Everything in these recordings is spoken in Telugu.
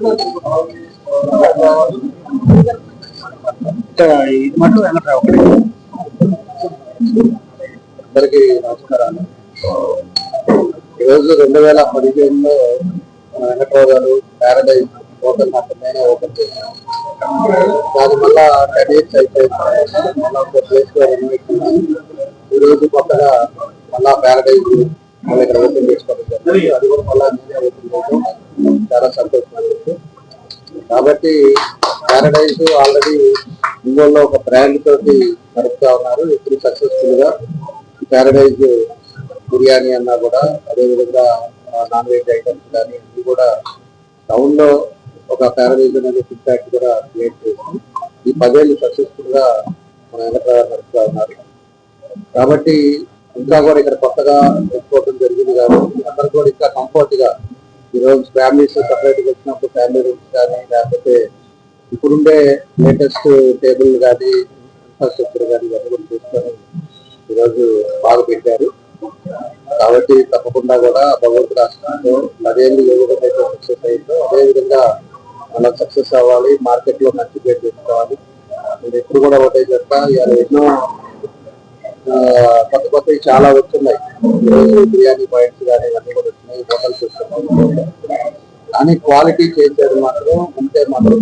ఇది మటు వెంకట్రావు ఒకటి అందరికీ నమస్కారాలు. ఈరోజు రెండు వేల పదిహేనులో మన వెంకట్రావు గారు ప్యారడైజ్ హోటల్ మాత్రమే ఓపెన్ చేశారు దాని వల్ల టెన్ ఇయర్స్ అయిపోయింది. మళ్ళీ ఒక ప్లేస్ రెనోవేట్ ఈ రోజు కొత్తగా మళ్ళా ప్యారడైజ్ మళ్ళీ ఇక్కడ ఓపెన్ చేసుకోవడం అది కూడా మళ్ళీ నేనే చాలా సంతోషంగా ఉంది. కాబట్టి ప్యారడైజ్ ఆల్రెడీ ఇంగోల్లో ఒక బ్రాండ్ తోటి నడుపుతా ఉన్నారు. ఇప్పుడు సక్సెస్ఫుల్గా ప్యారడైజ్ బిర్యానీ అన్నా కూడా అదే విధంగా నాన్ వెజ్ ఐటమ్స్ కానీ ఇవి కూడా టౌన్లో ఒక ప్యారడైజ్ అనేది ఫుడ్ కూడా క్రియేట్ చేసి ఈ పదేళ్ళు సక్సెస్ఫుల్గా మన వెనక నడుపుతా ఉన్నారు. కాబట్టి ఇంకా కూడా ఇక్కడ కొత్తగా పెట్టుకోవడం జరిగింది కాబట్టి అందరు కూడా ఇంకా కంఫర్ట్గా ఈరోజు ఫ్యామిలీస్ సపరేట్గా వచ్చినప్పుడు ఫ్యామిలీ రూమ్స్ కానీ లేకపోతే ఇప్పుడుండే లేటెస్ట్ టేబుల్ కానీ ఇన్ఫ్రాస్ట్రక్చర్ కానీ ఇవన్నీ కూడా చూసుకొని ఈరోజు బాగా పెట్టారు. కాబట్టి తప్పకుండా కూడా భగవంతుడు ఆశ్రమంతో అదేంటి ఏ విధంగా అయితే సక్సెస్ అయిందో అదే విధంగా సక్సెస్ అవ్వాలి మార్కెట్లో మంచి పేరు తెచ్చుకోవాలి. నేను ఎప్పుడు కూడా ఒకటే చెప్తా ఇవాళ ఎన్నో కొత్త కొత్తవి చాలా వస్తున్నాయి. ఈరోజు బిర్యానీ పాయింట్స్ కానీ ఇవన్నీ కూడా వచ్చినాయి హోటల్స్ వస్తున్నాయి. కానీ క్వాలిటీ చేసేది మాత్రం ఉంటే మాత్రం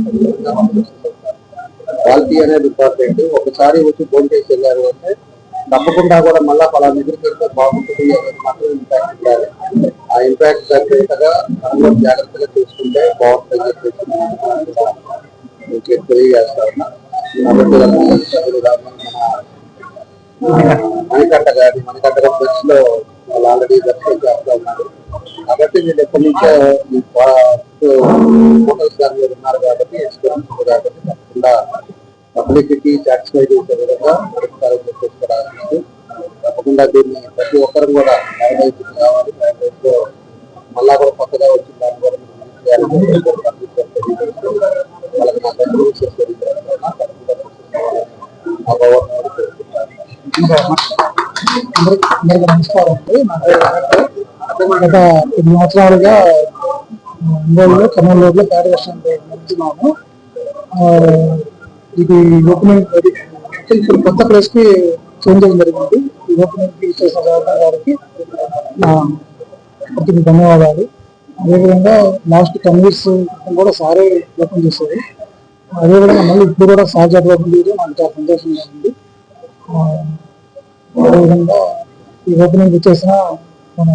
క్వాలిటీ అనేది ఇంపార్టెంట్. ఒకసారి వచ్చి ఫోన్ చేసి వెళ్ళారు అంటే తప్పకుండా కూడా మళ్ళా పలా దగ్గరికి వెళ్తే బాగుంటుంది అనేది మాత్రం ఇంపాక్ట్ ఉండాలి. ఆ ఇంపాక్ట్ తగ్గట్టుగా అందులో జాగ్రత్తగా చూసుకుంటే బాగుంటుంది అని చెప్పేసి మీకు తెలియజేస్తా ఉన్నా. కాబట్టి మన మణికంట గారి మణికంట గారి బస్లో వాళ్ళు ఆల్రెడీ దర్శనం చేస్తూ ఉన్నారు. కాబట్టి మీరు ఎప్పటి నుంచో మీ హోటల్స్ గారి మీద ఉన్నారు కాబట్టి ఎక్స్పీరియన్స్ కాబట్టి తప్పకుండా పబ్లిసిటీ సాటిస్ఫై చేసే విధంగా నడుపుతారని చెప్పేసి తప్పకుండా దీన్ని ప్రతి ఒక్కరు కూడా కావాలి మళ్ళా కూడా కొత్తగా వచ్చిన దాన్ని కూడా అందరికీ నమస్కారం అండి నా పేరు గత కొన్ని సంవత్సరాలుగా ఒంగోలులో కర్నూలు రోడ్లో పేద నడుపుతున్నాము ఇది ఓపెనింగ్ ఇప్పుడు కొత్త ప్లేస్కి చేంజ్ చేయడం జరిగింది ఈ ఓపెనింగ్ చేసిన గవర్నర్ గారికి నా ప్రతి ధన్యవాదాలు. అదేవిధంగా లాస్ట్ టెన్ ఇయర్స్ కూడా సారే ఓపెన్ చేసేది అదేవిధంగా మళ్ళీ ఇప్పుడు కూడా సార్ జాబ్ ఓపెన్ చేయడం నాకు చాలా సంతోషంగా ఉంది అదేవిధంగా ఈ ఓపెనింగ్ చేసిన మన